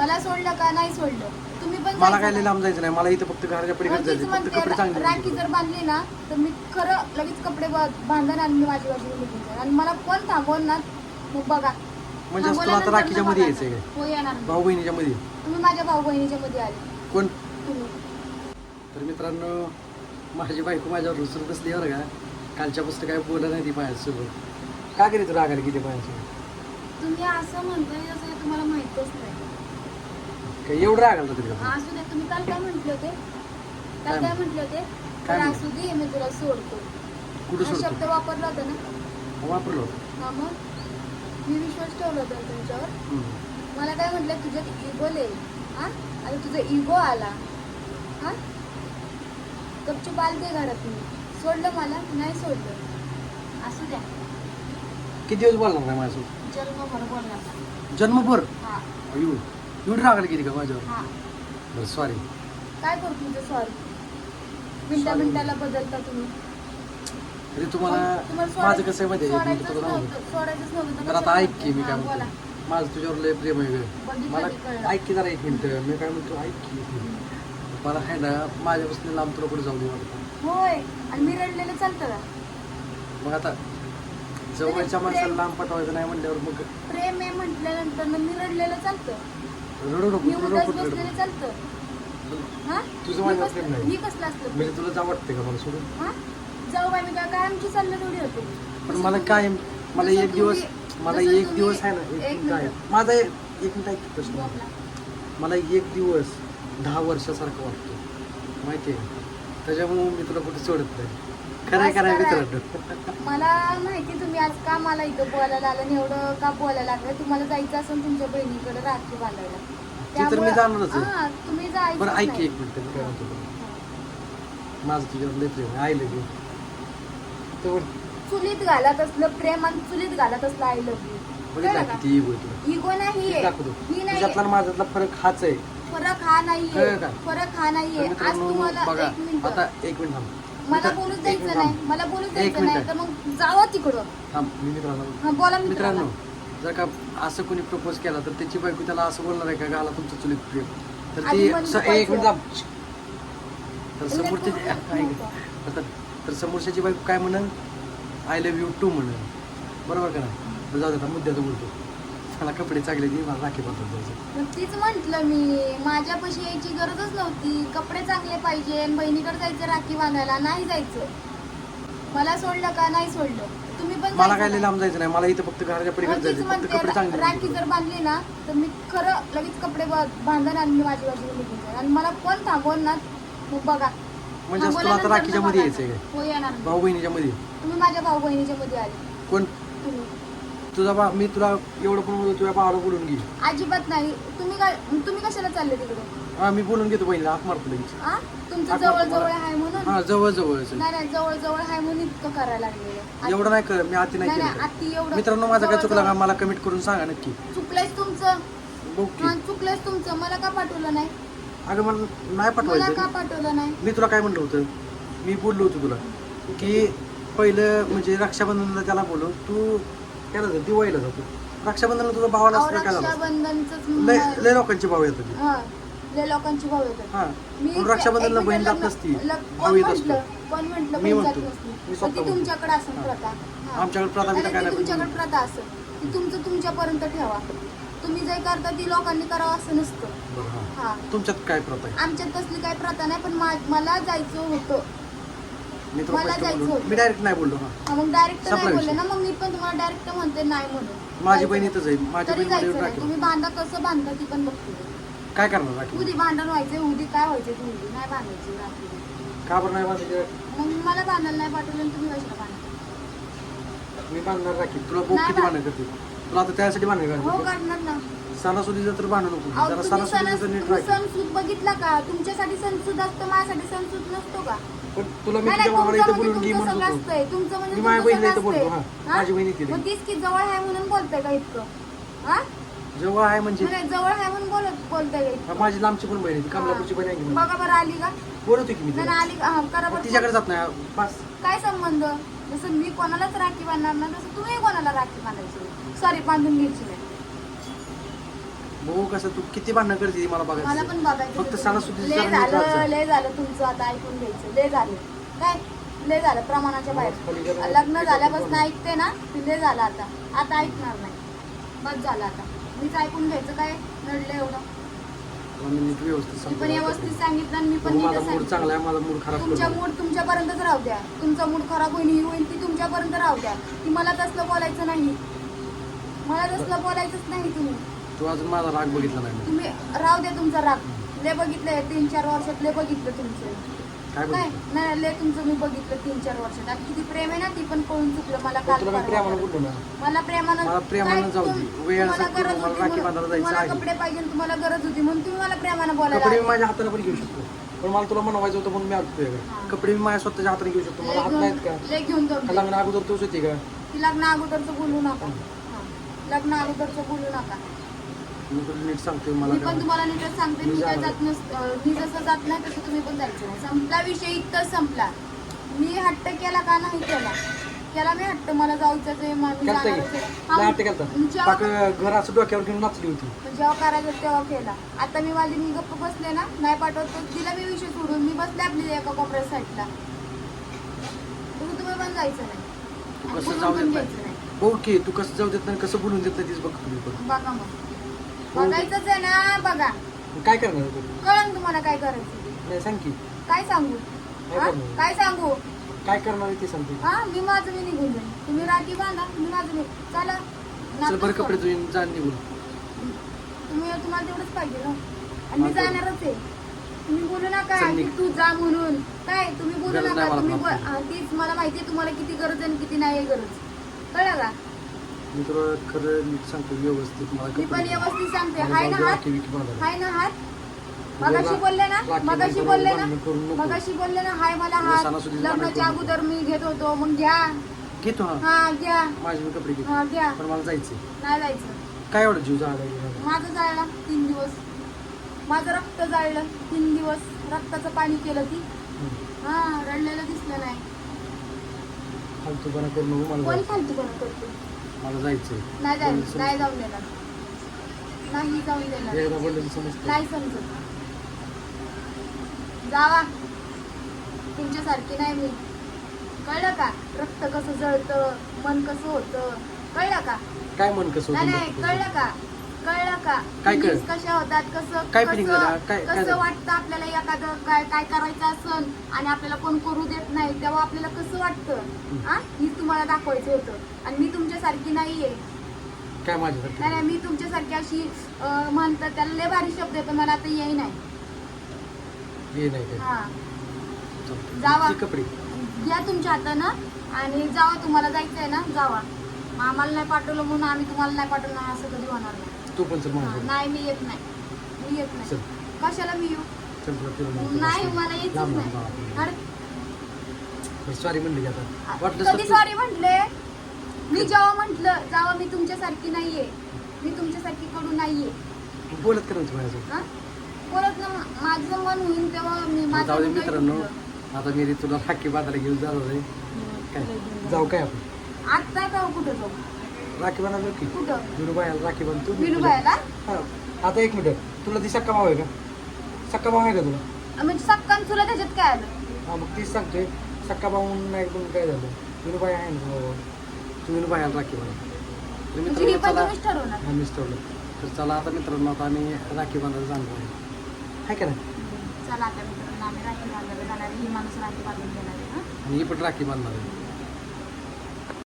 मला सोडलं का नाही सोडलं? तुम्ही पण मला जायचं काय लय. लांब जायचं नाही. मला इथं फक्त घराच्या पलीकडे मग तीच जायचं फक्त कपडे चांगले राखी. जर बांधली ना तर मी खरं लगेच कपडे बा- बांधन आणि मी माझी बाजू निघून जाईन आणि मला कोण थांबवल ना मग बघा. म्हणजे असं तुला आता थांबवल्यानंतर राखीच्या मध्ये बघा. यायचंय काय? हो येणार मी. भाऊ बहिणीच्या मध्ये? तुम्ही माझ्या भाऊ बहिणीच्या मध्ये आले. कोण? तुम्ही. तर मित्रांनो माझी बायको माझ्यावर रुसून बसली बरं का. कालच्या पुस्तक काय बोलत नाही ती माझ्यासोबत. का करीत रागायला किती माझ्यासोबत तुम्ही असं म्हणताय जसं काही तुम्हाला माहितच नाही. काय एवढं रागायला तरी का? असू दे तुम्ही काल काय म्हंटले होते? काल काय म्हंटले होते? तर? असू दे मी तुला सोडतो. कुठं हा शब्द सोडतो वापरला होता ना? वापरलो. हा मग? मी विश्वास ठेवला होता तुमच्यावर. हम्म. मला काय म्हटलं तुझ्यात इगो लय हा? आणि तुझा इगो आला. हा? गपचूप आलते घरात मी. सोडलं मला? नाही सोडलं. असू द्या. किती दिवस बोलणार नाही माझ्यासोबत? जन्मभर बोलणार. जन्मभर? हा. अयो एवढी रागायला किती का माझ्यावर बरं सॉरी काय करतो तुमचं सॉरी मिनटा. मिनिटाला बदलता तुम्ही तरी तुम्हाला तुम्हाला माझं कसं आहे माहिती आहे? एक मिनिट सोडायचंच तुला सांगू. नव्हतं सोडायचंच नव्हतं तर आता ऐक की मी काय हा, बोला. म्हणतो माझं तुझ्यावर लय प्रेम आहे गं. बघितलं मला की कळलं. ऐक की जरा एक मिनिट मी काय म्हणतो ऐक की एक मिनिट. मला आहे ना माझ्यापासून लांब तुला कुठे जाऊ दे वाटतं होय आणि मी रडलेलं चालतं का मग आता जवळच्या माणसाला लांब पटवायचं नाही म्हणल्यावर मग प्रेम आहे म्हटल्यानंतर मी रडलेलं चालतं रडू नको मी रडू उदास नको रडू. बसलेलं चालतं. हा? तुझं मी माझ्यावर कसलं- प्रेम नाही. मी कसलं असलं म्हणजे तुला वाटते का मला सोडून? हा? जाऊ बाई मी काय काय आमची चाललं थोडी होते. पण मला काय मला जसं एक दिवस तुम्ही- मला जसं एक तुम्ही- दिवस आहे ना एक एक मिनिट आहे. मिनिट. माझा एक एक मिनिट ऐक प्रश्न. बोला. मला एक दिवस दहा वर्षासारखं वाटतो. माहिती आहे? त्याच्यामुळे मी तुला कुठे सोडत नाही. खरं खरं मित्रांनो. मला माहिती तुम्ही आज का मला इथं बोलायला आलं आणि एवढं का बोलायला लागलं? तुम्हाला जायचं असेल तुमच्या बहिणीकडे राखी बांधायला तर मी त्यामुळं- जाणारच आहे. हा, तुम्ही जायचं बरं ऐक की एक मिनिट मी काय म्हणतो तुला. माझं तुझ्यावर लय प्रेम आहे आय लव्ह यू तर चुलीत घालत असलं प्रेम आणि चुलीत घालत असलं आय लव्ह यू बघितला किती इगो दाखवतो. ही नाही तुझ्यातला आणि माझ्यातला फरक हाच आहे. फरक हा नाहीये. कळलं का? फरक हा तर नाहीये आज मित्रांनो तुम्हाला बघा एक मिनिट. आता एक मिनिट थांब. मला बोलूच द्यायचं नाही. मला बोलूच द्यायचं नाही. तर मग जावं तिकडं थांब मी मित्रांनो हा बोला मित्रांनो मित्रांनो जर का असं कोणी प्रपोज केला तर त्याची बायको त्याला असं बोलणार आहे का घाला तुमचं चुलीत प्रेम तर आधी ती एक मिनिट. थांब. तर समोरची तर तर समोरच्याची बायको काय म्हणन? आय लव्ह यू टू म्हणन. बरोबर का तर जाऊ दे आता मुद्द्याचं बोलतो. मला कपडे चांगले दे मला राखी पाठवत जायचं मग तीच म्हंटल मी माझ्यापाशी यायची गरजच नव्हती. कपडे चांगले पाहिजे आणि बहिणीकडे जायचं राखी बांधायला नाही जायचं. मला सोडलं का नाही सोडलं. तुम्ही पण मला काय. लांब जायचं नाही. मला इथं फक्त घराच्या पलीकडे तीच जायचं फक्त म्हणते, कपडे चांगले राखी. जर बांधली ना तर मी खरं लगेच कपडे बा- बांधन आणि मी माझी बाजू निघून जाईन. आणि मला कोण थांबवल ना मग बघा. म्हणजे असं तुला आता थांबवल्यानंतर राखीच्या ना मध्ये बघा. यायचंय काय हो येणार. मी. भाऊ बहिणीच्या मध्ये तुम्ही माझ्या भाऊ बहिणीच्या मध्ये आले. कोण? तुम्ही. तुझा बा मी तुला एवढं पण बोलतो तुझ्या भावाला बोलून घे. अजिबात नाही. तुम्ही काय तुम्ही कशाला चालले तिकडे? हा मी बोलून घेतो बहिणीला हाक मारतो लगेच. तुमचं जवळ जवळ आहे म्हणून? हा जवळ जवळ नाही नाही जवळ जवळ आहे म्हणून इतकं करायला लागलेलं एवढं नाही कर मी आती नाही केलं. एवढं मित्रांनो माझं काय चुकलं का? मला कमेंट करून सांगा नक्की. चुकलंयच तुमचं? बघ की हा चुकलंयच तुमचं. मला का पाठवलं नाही? अगं मला नाही मला का पाठवायचं पाठवलं नाही? मी तुला काय म्हणलं होतं? मी बोललो होतो तुला की पहिलं म्हणजे रक्षाबंधनला त्याला बोलव. तू त्याला जा दिवाळीला जातो. रक्षाबंधनला तुझा भावाला अहो, काय झालं लय लय लोकांची भाव येतात. हा लय लोकांची भाव येतात. हा. मी पण रक्षाबंधनला एक बहीण जात नसती. भाऊ कोण येत म्हटलं? असतो. कोण म्हटलं मी बहीण जात म्हणतो. नसती? मी पण स्वतः ती म्हणतो. तुमच्याकडे असेल हा. प्रथा. हा. आमच्याकडे प्रथा बिथा नाही, काय नाही तुमच्याकडे प्रथा असेल. ती तुमचं तुमच्यापर्यंत ठेवा. तुम्ही जे करता ती लोकांनी करावं असं नसतं. बरं हा. हा. तुमच्यात काय प्रथा आहे? आमच्यात तसली काही प्रथा नाही पण मा- मला जायचं होतं. मी तुला मला जायचं होतं. मी डायरेक्ट नाही बोललो हा. हा, मग डायरेक्ट संपला नाही बोलले विषय. ना मग मी पण तुम्हाला डायरेक्ट म्हणते नाही म्हणून. माझी बहीण. इथंच आहे. माझी तरी बहीण मला जायचं येऊन नाही. राखी तुम्ही बांधा कसं बांधता ती पण बघते. काय करणार राखी उदी भांडण व्हायचे उदी काय व्हायचे नाही बांधायची का बरं नाही बांधायची? मग मला बांधायला नाही पाठवलं आणि तुम्ही कशाला मी बांधणार राखी. तुला बोक नाही किती बांध- भांडण करते तुला आता त्यासाठी भांडण हो ना. सणासुदीचं तर भांडण नको. अहो, जरा तुम्ही सणासुदीचं सण नीट तुम्ही राख. सणसूद बघितला का? तुमच्यासाठी सणसूद असतो माझ्यासाठी सणसूद नसतो का? पण तुला मी नाही, नाही, तुझ्या भावाला तुमचं इथं म्हणजे बोलून घे तुमचं म्हणत सगळं होतो असतंय. तुमचं म्हणजे मी माझ्या तुमचं बहिणीला सगळं इथं बोलतो, असतंय. हा. माझी बहिणी. मग तीच की जवळ आहे म्हणून बोलताय का इतकं? हा? जेव्हा आहे म्हणजे? जवळ आहे म्हणून बोलत बोलताय का इतकं? हा, माझी लांबची पण बहीण आहे ती कमलापूरची बहीण आहे की मला. बघा बरं आली का? बोलवते की मी नाही तिला. नाही, आली का हा, करा बरं तिच्याकडे जात नाही बस. काय संबंध? जसं मी कोणालाच राखी बांधणार ना तसं तुम्ही कोणाला राखी बांधायची? सॉरी बांधून घ्यायची नाही. भाऊ कसं तू किती भांडणं करते मला मला पण बघायचं फक्त होतं. सणासुदीचं लय जरा नीट राहत झालं. लय झालं तुमचं आता ऐकून घ्यायचं. लय झालं. काय? लय झालं प्रमाणाच्या बाहेर. लग्न झाल्यापासून. ऐकते ना ते लय झालं आता. आता ऐकणार नाही. बस झालं आता. मीच ऐकून घ्यायचं काय? नडलं एवढं. मला नीट व्यवस्थित मी समजून पण व्यवस्थित सांगितलं. आणि मी पण भाऊ, नीटच माझा मूड चांगला सांगितलं आहे माझा मूड खराब तुमच्या करू नको. मूड तुमच्यापर्यंतच राहू द्या तुमचा मूड खराब होईल ही होईल ती तुमच्यापर्यंत राहू द्या की मला तसलं बोलायचं नाही मला तसलं बोलायचंच नाही तुम्ही तू अजून माझा राग बघितला नाही मी. तुम्ही राहू द्या तुमचा राग लय बघितलंय तीन चार वर्षात लय बघितलं तुमचं काय नाही लय तुमचं मी बघितलं तीन चार वर्षात आता किती प्रेम आहे ना ती पण कळून चुकलं मला काल तुला मी परवा. प्रेमानं बोललो ना मला प्रेमानं मला प्रेमानं काय जाऊ दे. तुम- वेळ तुम्हाला असेल तर गरज मला होती राखी म्हणून- बांधायला जायचं तुम्हाला आहे. कपडे पाहिजे तुम्हाला गरज होती म्हणून तुम्ही मला प्रेमानं बोलायला कपडे मी. माझ्या हाताने पण घेऊ शकतो पण मला तुला म्हणवायचं होतं म्हणून मी आलो तुझ्याकडे. कपडे मी माझ्या स्वतःच्या हाताने घेऊ शकतो मला हात नाहीत का लय घेऊन जाऊ का दे. लग्न अगोदर तूच होती का ती लग्न अगोदरचं बोलू नका हा. लग्न अगोदरचं बोलू नका मी तुला नीट सांगते मला मी काय पण तुम्हाला नीटच सांगते मी मी काय जाणार. जात नसतं मी जसं जात नाही तसं तुम्ही पण जायचं नाही. संपला विषय इथंच संपला. मी हट्ट केला का नाही केला? केला मी हट्ट मला जाऊचं मला? जाणारच आहे. जेव्हा पाक घर असं डोक्यावर घेऊन नाचली होती. जेव्हा करायचं तेव्हा केला. आता मी माझी मी गप्प बसले ना नाही पाठवत तर दिला मी विषय सोडून मी बसले आपली एका कोपऱ्या साईडला. तुम्ही तुम्ही पण जायचं नाही. तू आणि कसं बोलून जाऊ पण देत घ्यायचं नाही. नाही भाऊ की तू कसं जाऊ देत नाही कसं बोलून देत नाही तीच बघ तुम्ही पण. बघा मग. बघायचंच आहे ना बघा. काय करणार तू कळण तुम्हाला काय करायचं नाही सांग की. काय सांगू? काय हा? करणार? काय सांगू? काय करणार आहे ते सांगते हा मी माझं मी निघून जाईन. तुम्ही राखी बांधा मी माझं मी चला. बरं कपडे सोड. जा निघून. तुम्ही तुम्हाला तेवढंच पाहिजे ना. आणि मी जाणारच आहे. तुम्ही बोलू नका चल की निघ. तू जा म्हणून. काय? तुम्ही बोलू गरज नका. मला तुम्ही हा, तीच मला माहिती आहे तुम्हाला किती गरज आहे आणि किती नाही आहे गरज. कळलं का? मी तुला खरं नीट सांगतो व्यवस्थित मला मी पण. व्यवस्थित सांगते. मला हाय जाऊ ना दे हात? बांधायला. हाय ना हात? मगाशी बोलले ना? मगाशी बोलले ना? बांधून करू नको. मगाशी बोलले ना? हाय मला हात. भांडण लग्नाच्या करू नको. अगोदर मी घेत होतो मग घ्या. घेतो हा हा घ्या. माझे मी कपडे घेतो. हा घ्या. पण मला जायचंय. नाही जायचं. काय एवढं जीव जायला माझं जाळलं तीन दिवस. माझं रक्त जाळलं तीन दिवस. रक्ताचं पाणी केलं ती हा रडलेलं दिसलं नाही. फालतूपणा करू नको मला कोण जायचंय. फालतू कोण करतो मला जायचंय. नाही कोणी नाही जाऊन देणार. नाही समज- देणार. एकदा बोललं की समजतं. नाही समजत. जावा. तुमच्यासारखी नाही मी. कळलं का? रक्त कसं जळतं मन कसं होतं? कळलं का? काय मन कसं नाही होतं नाही बघ कळलं का? का काय कळलं? Feelings कशा होतात? कसं काय feeling कसं- झाल्या? काय- काय कसं झालं? वाटतं आपल्याला एखादं काय काय करायचं असन आणि आपल्याला कोण करू देत नाही तेव्हा आपल्याला कसं वाटतं? हा? ही तुम्हाला दाखवायचं होतं. आणि मी तुमच्यासारखी नाहीये. काय नाही माझ्यासाठी नाही मी तुमच्यासारखी अशी अं, म्हणतात त्याला लय भारी शब्द पण मला आता येई नाही. हे नाही काय? हा. चालतंय. जावा. ती कपडे. घ्या तुमच्या हातानं आणि जावा तुम्हाला जायचंय ना? जावा. मग आम्हाला नाही पाठवलं म्हणून आम्ही तुम्हाला नाही पाठवलं असं कधी होणार नाही. तू पण चल हा, माझ्या नाही मी येत नाही. मी येत नाही. कशाला मी येऊ? चल तुला फिरून आणतो. नाही मला लांब नाही. लांब. अरे, सॉरी म्हणली की आता वाटलं कधी सॉरी म्हटले मी जेव्हा म्हंटल जावा मी तुमच्यासारखी नाहीये. मी तुमच्यासारखी कडू नाहीये. बोलत माझ्यासोबत? हा? बोलत ना माझं संवाद होईल तेव्हा मी माझं जाऊ दे काही मित्रांनो. आता मी तुला राखी बांधायला घेऊन जाणार आहे. काय? जाऊ काय आपण? आता जाऊ कुठं जाऊ? राखी बांधायला की कुठं? विनूबाईला राखी बांधतो विनूबाईला हा. आता एक मिनिट. तुला ती सक्का भाव आहे का? सक्का भाव आहे का तुला? म्हणजे सक्कन तुला त्याच्यात काय आलं? हा मग तीच सांगतोय. सक्का भाऊन एकदम काय झालं? विनूबाई आहे ना भाऊ तू विनूबाईला राखी बांधा म्हणजे हे हा मिस ठेवलं तर चला आता मित्रांनो आता आम्ही राखी बांधायला जाणार आहे. आहे का नाही? चला आता मित्रांनो आम्ही राखी बांधायला जाणार. ही माणूस राखी बांधून देणार आहे हा? आणि ही पण राखी बांधणार आहे.